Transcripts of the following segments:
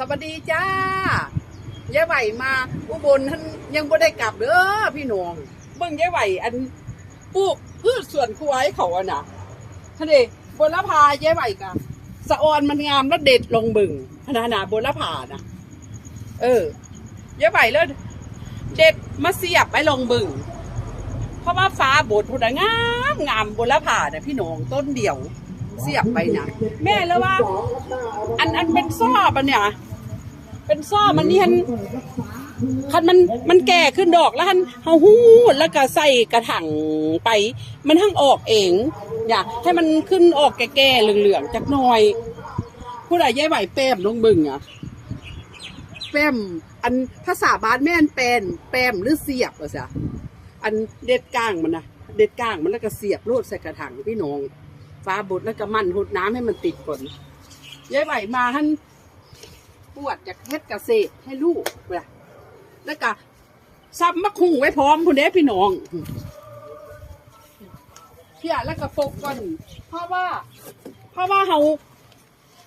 สวัสดีจ้ายายไหวมาอุบลท่านยังบ่ได้กลับเด้อพี่น้องเบิ่งยายไหวอันปลูกพืชสวนครัวให้เขาอะนะท่านเดบนละพายายไหวกะสะออนมันงามแล้วเด็ดลงบึงพนานาบนละพานะเออยายไหวแล้วเด็ดมาเสียบไปลงบึงเพราะว่าฟ้าบดพุดงามงามบนละพาเนี่ยพี่น้องต้นเดียว เสียบไปนะแม่แล้วว่า อันอันเป็นซ่อปะเนี่ย เป็นซ่อมันนี่ฮันคันมันมันแก่ขึ้นดอกแล้วฮันเฮาหู้แล้วก็ใส่กระถางไป มันทั้งออกเองอย่าให้มันขึ้นออกแก่ๆเหลืองๆจักหน่อยผู้ใดยายไหวแป้มลงบึงอะแป้มอันภาษาบ้านแม่นแปนแป้มหรือเสียบอะจ้ะอันเด็ดก้างมันนะเด็ดก้างมันแล้วก็เสียบโลดใส่กระถางพี่น้อง ฟ้าบดแล้วก็มันหุดน้ำให้มันติดก่อนยายไหวมาท่านปวดจากเฮ็ดเกษตรให้ลูกเวลาแล้วก็ซับมะคุงไว้พร้อมคุณเด้พี่น้องเพี่ยแล้วก็โฟกก่อนเพราะว่า เพราะว่าเฮา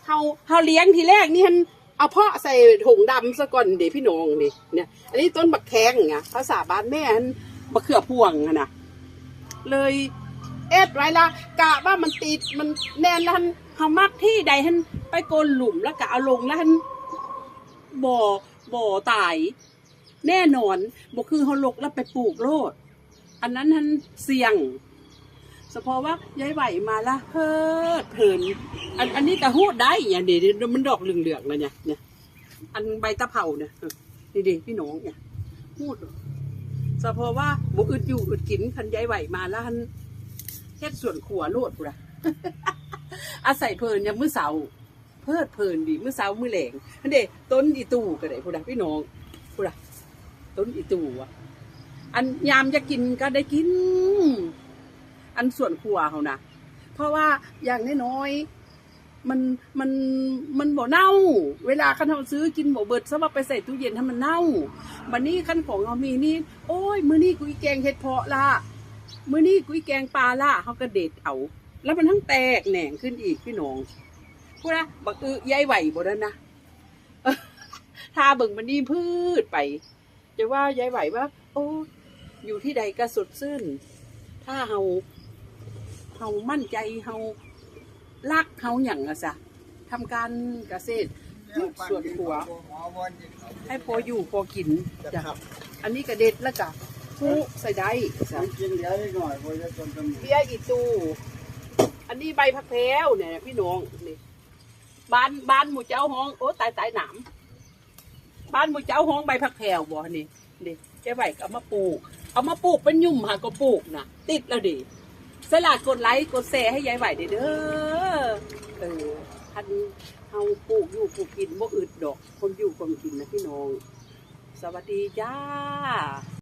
เฮาเฮาเลี้ยงทีแรกนี่ฮันเอาเพาะใส่ถุงดำซะก่อนเดี๋ยวพี่น้องนี่เนี่ย อันนี้ต้นบักแข้งไงภาษาบ้านแม่ฮันบักเขือพวงนะเลย เอ็ดไว้ละกะว่ามันติดมันแน่นแล้วหันเฮามักที่ใดหันไปโกนหลุมแล้วกะเอาลงแล้วหันบ่อบ่อตาย แน่นอนบ่คือเฮาลกแล้วไปปลูกโลด อันนั้นหันเสี่ยงเฉพาะว่ายายไหวมาละเพิดเพลินอันอันนี้ก็หูดได้อย่างเดี๋ยวมันดอกเหลืองๆแล้วเนี่ยเนี่ยอันใบตะเภาเนี่ยนี่ดิพี่น้องเนี่ยหูดเฉพาะว่าบ่อึดอยู่อึดกินคันยายไหวมาแล้วหัน เฮ็ดส่วนขัวโลดพุระอาศัยเพลินยามมื้อเสาร์เพิดเพลินดีมื้อเสาร์มื้อแหลงอันเด้ต้นอีตู่ก็ได้พุระพี่น้องพุระต้นอีตู่อะอันยามจะกินก็ได้กิน อันส่วนขัวเขานะเพราะว่าอย่างน้อยๆมันมันมันบ่เน่า เวลาคันเราซื้อกินบ่เบิดซะว่าไปใส่ตู้เย็นให้มันเน่าบัดนี้คันของเรามีนี่ โอ้ย มื้อนี้กุยแกงเห็ดเพาะละ มื้อนี้กุ้ยแกงปลาล่าเขาก็เด็ดเอา แล้วมันทั้งแตกแหน่งขึ้นอีกพี่น้องพูดนะบักอือยายไหวบ่นั้นนะเอ้อถ้าเบิ่งมันนี่พืชไป จะว่ายายไหวว่า โอ้อยู่ที่ใดก็สดชื่น ถ้าเฮาเฮามั่นใจเฮารักเฮาอย่างอะสะทำการเกษตรพืชสวนครัว ให้พออยู่พอกินจ้ะอันนี้ก็เด็ดแล้วก็ ผู้ใส่ได้จ้ะกินเดี๋ยวนิดหน่อยพอจะจนจนเบียอีตู อันนี้ใบผักแพรวเนี่ยพี่น้องนี่บ้านบ้านหมู่เจ้าห้องโอ้ตายตายหนามบ้านหมู่เจ้าห้องใบผักแพรวบ่นี่นี่เจ้าใบเอามาปลูก เอามาปลูกเป็นยุ่มหาก็ปลูกนะติดแล้วดิสลัดกดไลค์กดแชร์ให้ยายไหวเด้อเอออทันเฮาปลูกอยู่ปลูกกินบ่อึดดอก คนอยู่คนกินนะพี่น้อง สวัสดีจ้า